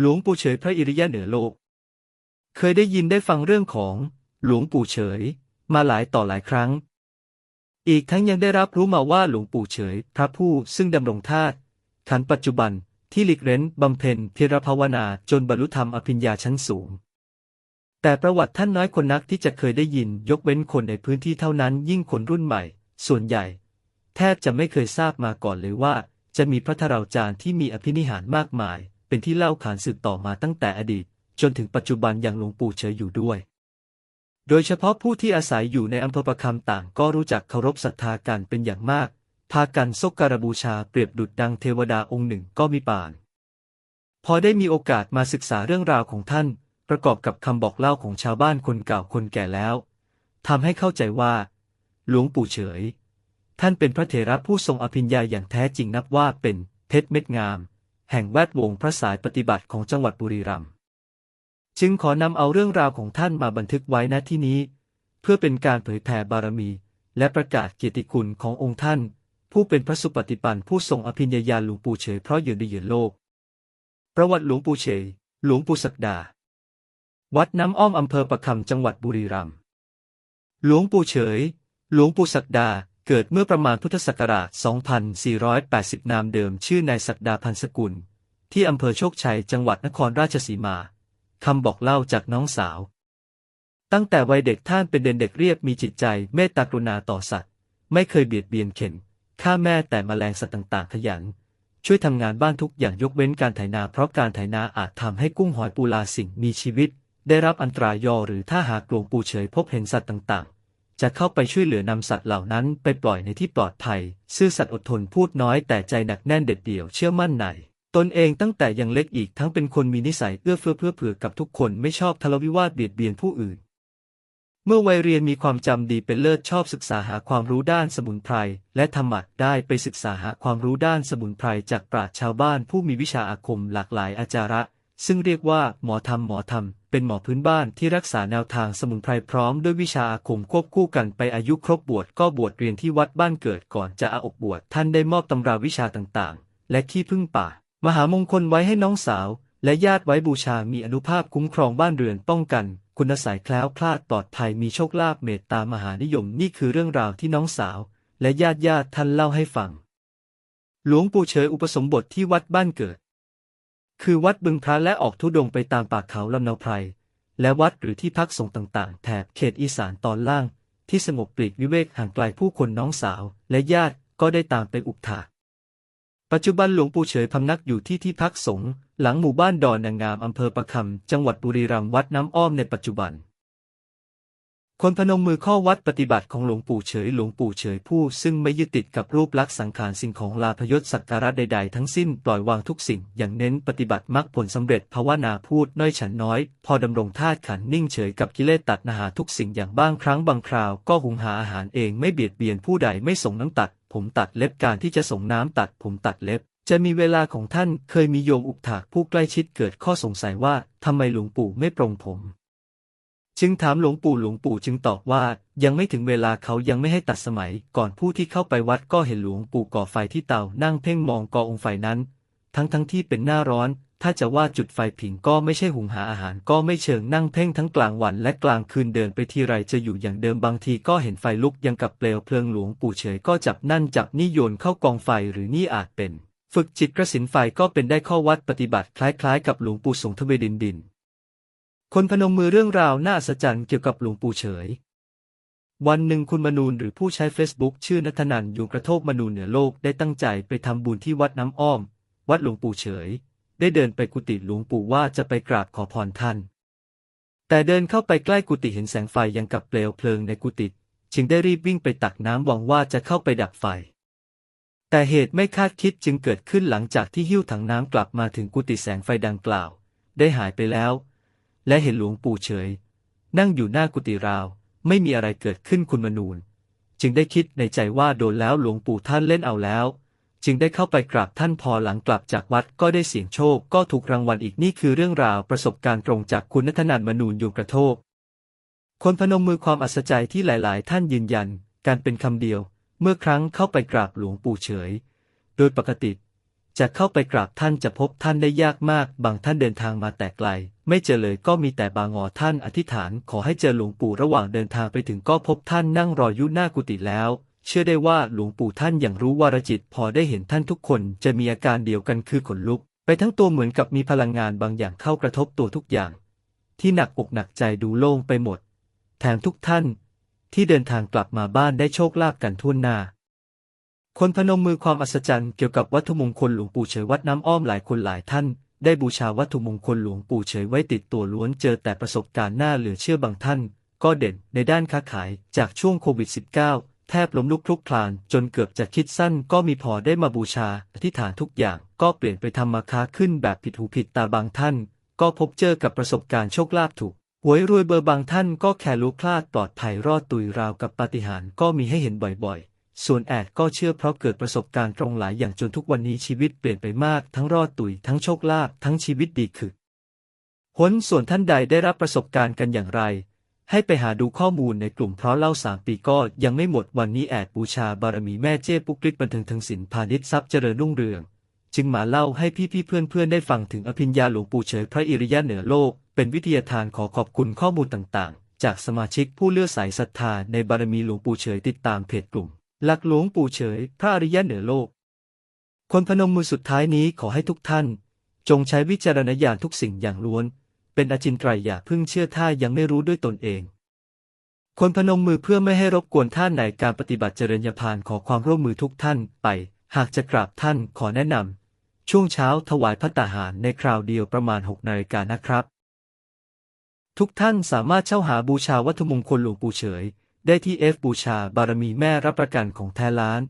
หลวงปู่เฉยพระอิริยะเหนือโลก เคยได้ยินได้ฟังเรื่องของหลวงปู่เฉย มาหลายต่อหลายครั้ง อีกทั้งยังได้รับรู้มาว่าหลวงปู่เฉย พระผู้ซึ่งดำรงธาตุขันปัจจุบันที่หลีกเร้นบำเพ็ญเพียรภาวนาจนบรรลุธรรมอภิญญาชั้นสูง แต่ประวัติท่านน้อยคนนักที่จะเคยได้ยินยกเว้นคนในพื้นที่เท่านั้นยิ่งคนรุ่นใหม่ ส่วนใหญ่ แทบจะไม่เคยทราบมาก่อนเลยว่า จะมีพระธราจารย์ที่มีอภินิหารมากมาย เป็นที่เล่าขานสืบต่อมาตั้งแต่อดีต จนถึงปัจจุบันอย่างหลวงปู่เฉยอยู่ด้วย โดยเฉพาะผู้ที่อาศัยอยู่ในอำเภอประคำต่างก็รู้จักเคารพศรัทธากันเป็นอย่างมาก พากันซกการบูชาเปรียบดุจดังเทวดาองค์หนึ่งก็มีป่าน พอได้มีโอกาสมาศึกษาเรื่องราวของท่าน ประกอบกับคำบอกเล่าของชาวบ้านคนเก่าคนแก่แล้วทำให้เข้าใจว่า หลวงปู่เฉย ท่านเป็นพระเถระผู้ทรงอภิญญาอย่างแท้จริงนับว่าเป็นเพชรเม็ดงาม แห่งแวดวงพระสายปฏิบัติของจังหวัดบุรีรัมย์จึงขอนำเอาเรื่องราวของท่านมาบันทึกไว้ณที่นี้ เพื่อเป็นการเผยแผ่บารมี และประกาศเกียรติคุณขององค์ท่าน ผู้เป็นพระสุปฏิปันผู้ทรงอภิญญาหลวงปู่เฉยเพราะอยืนในเยืนโลก ประวัติหลวงปู่เฉย หลวงปู่ศักดา วัดน้ำอ้อมอำเภอประคำจังหวัดบุรีรัมย์หลวงปู่เฉย หลวงปู่ศักดา เกิดเมื่อประมาณพุทธศักราช 2480 นามเดิมชื่อนายศักดาพันสกุล ที่อำเภอโชคชัย จังหวัดนครราชสีมา คำบอกเล่าจากน้องสาว ตั้งแต่วัยเด็กท่านเป็นเด็กเด็กเรียบมีจิตใจเมตตากรุณาต่อสัตว์ ไม่เคยเบียดเบียนเข็นฆ่าแม่แต่แมลงสัตว์ต่างๆ ขยัน ช่วยทำงานบ้านทุกอย่างยกเว้นการไถนาเพราะการไถนาอาจทำให้กุ้งหอยปูลาสิ่งมีชีวิต ได้รับอันตรายยอหรือถ้าหากหลวงปู่เฉยพบเห็นสัตว์ต่างๆ จะเข้าไปช่วยเหลือนำสัตว์เหล่านั้นไปปล่อยในที่ปลอดภัย ซื่อสัตย์อดทนพูดน้อยแต่ใจหนักแน่นเด็ดเดี่ยวเชื่อมั่นในตนเองตั้งแต่ยังเล็กอีกทั้งเป็นคนมีนิสัยเอื้อเฟื้อเพื่อเผื่อกับทุกคนไม่ชอบทะเลาะวิวาทเบียดเบียนผู้อื่น เมื่อวัยเรียนมีความจำดีเป็นเลิศชอบศึกษาหาความรู้ด้านสมุนไพรและธรรมะได้ไปศึกษาหาความรู้ด้านสมุนไพรจากปราชญ์ชาวบ้านผู้มีวิชาอาคมหลากหลายอาจาระ ซึ่งเรียกว่าหมอธรรมหมอธรรม เป็นหมอพื้นบ้านที่รักษาแนวทางสมุนไพรพร้อมด้วยวิชาอาคมควบคู่กันไปอายุครบบวชก็บวชเรียนที่วัดบ้านเกิดก่อนจะอาอบบวชท่านได้มอบตำราวิชาต่างๆ และที่พึ่งป่า มหามงคลไว้ให้น้องสาว และญาติไว้บูชามีอนุภาพคุ้มครองบ้านเรือนป้องกัน คุณสายแคล้วคลาดปลอดภัยมีโชคลาภเมตตามหานิยมนี่คือเรื่องราวที่น้องสาว และญาติญาติท่านเล่าให้ฟัง หลวงปู่เฉยอุปสมบทที่วัดบ้านเกิด คือวัดบึงพระและออกทุดงไปตามป่าเขาลำนาไพร และวัดหรือที่พักสงฆ์ต่างๆ แถบเขตอีสานตอนล่าง ที่สงบปลีกวิเวกห่างไกลผู้คนน้องสาวและญาติก็ได้ตามไปอุปถาปัจจุบันหลวงปู่เฉยพำนักอยู่ที่ที่พักสงฆ์หลังหมู่บ้านดอนนางงามอำเภอประคำจังหวัดบุรีรัมย์วัดน้ำอ้อมในปัจจุบัน คนพนมมือข้อวัดปฏิบัติของหลวงปู่เฉยหลวงปู่เฉยผู้ซึ่งไม่ยึดติดกับรูปลักษณ์สังขารสิ่งของลาพยศสักการะใด ๆ ทั้งสิ้นปล่อยวางทุกสิ่งอย่างเน้นปฏิบัติมรรคผลสำเร็จภาวนาพูดน้อยฉันน้อย พอดำรงธาตุขันนิ่งเฉยกับกิเลสตัดนาหาทุกสิ่งอย่างบ้างครั้งบางคราว ก็หุงหาอาหารเองไม่เบียดเบียนผู้ใดไม่ส่งน้ำตัด ผมตัดเล็บการที่จะส่งน้ำตัด ผมตัดเล็บจะมีเวลาของท่านเคยมีโยมอุปถากผู้ใกล้ชิดเกิดข้อสงสัยว่าทำไมหลวงปู่ไม่ปรงผม จึงถามหลวงปู่หลวงปู่จึงตอบว่า ยังไม่ถึงเวลาเขายังไม่ให้ตัดสมัย ก่อนผู้ที่เข้าไปวัดก็เห็นหลวงปู่ก่อไฟที่เตานั่งเพ่งมองกอองไฟนั้น ทั้งทั้งที่เป็นหน้าร้อน ถ้าจะว่าจุดไฟผิงก็ไม่ใช่หุงหาอาหารก็ไม่เชิงนั่งเพ่งทั้งกลางวันและกลางคืนเดินไปทีไรจะอยู่อย่างเดิมบางทีก็เห็นไฟลุกยังกับเปลวเพลิงหลวงปู่เฉยก็จับนั่นจับนี่โยนเข้ากองไฟหรือนี่อาจเป็น ฝึกจิตกระสินไฟก็เป็นได้ข้อวัดปฏิบัติคล้ายๆ กับหลวงปู่สงทเวดินดิน คนพนมมือเรื่องราวน่าอัศจรรย์เกี่ยวกับหลวงปู่เฉย วันหนึ่งคุณมนูนหรือผู้ใช้เฟซบุ๊กชื่อนัทนันอยู่กระโทกมนูนเหนือโลกได้ตั้งใจไปทำบุญที่วัดน้ำอ้อม วัดหลวงปู่เฉย ได้เดินไปกุฏิหลวงปู่ว่าจะไปกราบขอพรท่าน แต่เดินเข้าไปใกล้กุฏิเห็นแสงไฟยังกับเปลวเพลิงในกุฏิจึงได้รีบวิ่งไปตักน้ำหวังว่าจะเข้าไปดับไฟ แต่เหตุไม่คาดคิดจึงเกิดขึ้นหลังจากที่หิ้วถังน้ำกลับมาถึงกุฏิแสงไฟดังกล่าว ได้หายไปแล้ว และเห็นหลวงปู่เฉย นั่งอยู่หน้ากุฏิราว ไม่มีอะไรเกิดขึ้นคุณมนูนจึงได้คิดในใจว่าโดนแล้วหลวงปู่ท่านเล่นเอาแล้ว จึงได้เข้าไปกราบท่านพอหลังกลับจากวัดก็ได้เสี่ยงโชคก็ถูกรางวัลอีกนี่คือเรื่องราวประสบการณ์ตรงจากคุณนัทนันมนูนอยู่กระโทก คนพนมมือความอัศจรรย์ที่หลายๆ ท่านยืนยัน การเป็นคำเดียว เมื่อครั้งเข้าไปกราบหลวงปู่เฉย โดยปกติจะเข้าไปกราบท่านจะพบท่านได้ยากมาก บางท่านเดินทางมาแต่ไกล ไม่เจอเลยก็มีแต่บางอท่านอธิษฐานขอให้เจอหลวงปู่ระหว่างเดินทางไปถึงก็พบท่านนั่งรออยู่หน้ากุฏิแล้ว เชื่อได้ว่าหลวงปู่ท่านอย่างรู้วารจิต พอได้เห็นท่านทุกคนจะมีอาการเดียวกันคือขนลุก ไปทั้งตัวเหมือนกับมีพลังงานบางอย่างเข้ากระทบตัวทุกอย่าง ที่หนักอกหนักใจดูโล่งไปหมด แถมทุกท่าน ที่เดินทางกลับมาบ้านได้โชคลาภกันทั่วหน้าคนพนมมือความอัศจรรย์เกี่ยวกับวัตถุมงคลหลวงปู่เฉยวัดน้ำอ้อมหลายคนหลายท่าน ได้บูชาวัตถุมงคลหลวงปู่เฉยไว้ติดตัวล้วนเจอแต่ประสบการณ์น่าเหลือเชื่อบางท่าน ก็เด่นในด้านค้าขายจากช่วงโควิด -19 แทบล้มลุกคลุกคลาน จนเกือบจะคิดสั้นก็มีพอได้มาบูชาอธิษฐานทุกอย่างก็เปลี่ยนไปทำมาค้าขึ้นแบบผิดหูผิดตาบางท่าน ก็พบเจอกับประสบการณ์โชคลาภถูกหวยรวยเบอร์บางท่านก็แค่รู้พลาดปลอดภัยรอดตุยราวกับปาฏิหาริย์ก็มีให้เห็นบ่อยๆ ส่วนแอดก็เชื่อเพราะเกิดประสบการณ์ตรงหลายอย่างจนทุกวันนี้ชีวิตเปลี่ยนไปมากทั้งรอดตุยทั้งโชคลาภทั้งชีวิตดีขึ้นหนส่วนท่านใดได้รับประสบการณ์กันอย่างไร ให้ไปหาดูข้อมูลในกลุ่มเพราะเล่าสามปีก็ยังไม่หมดวันนี้แอดบูชาบารมีแม่เจ้ปุกฤิบันเทิงทางศิลป์พาณิชย์ทรัพย์เจริญรุ่งเรือง จึงมาเล่าให้พี่ๆเพื่อนๆได้ฟังถึงอภิญญาหลวงปู่เฉยพระอิริยะเหนือโลก เป็นวิทยาทานขอขอบคุณข้อมูลต่างๆ จากสมาชิกผู้เลื่อสายศรัทธาในบารมีหลวงปู่เฉยติดตามเพจกลุ่ม หลักหลวงปู่เฉย พระอริยะเหนือโลก คนพนมมือสุดท้ายนี้ขอให้ทุกท่าน จงใช้วิจารณญาณทุกสิ่งอย่างล้วน เป็นอาจินไตรอย่าพิ่งเชื่อท่ายังไม่รู้ด้วยตนเอง คนพนมมือเพื่อไม่ให้รบกวนท่านในการปฏิบัติเจริญญาพานขอความร่วมมือทุกท่านไป หากจะกราบท่านขอแนะนำช่วงเช้าถวายพระตาหารในคราวเดียวประมาณ6นาฬิกานะครับ ทุกท่านสามารถเช่าหาบูชาวัตถุมงคลหลวงปู่เฉย ได้ที่เอฟบูชาบารมีแม่รับประกันของแท้ล้าน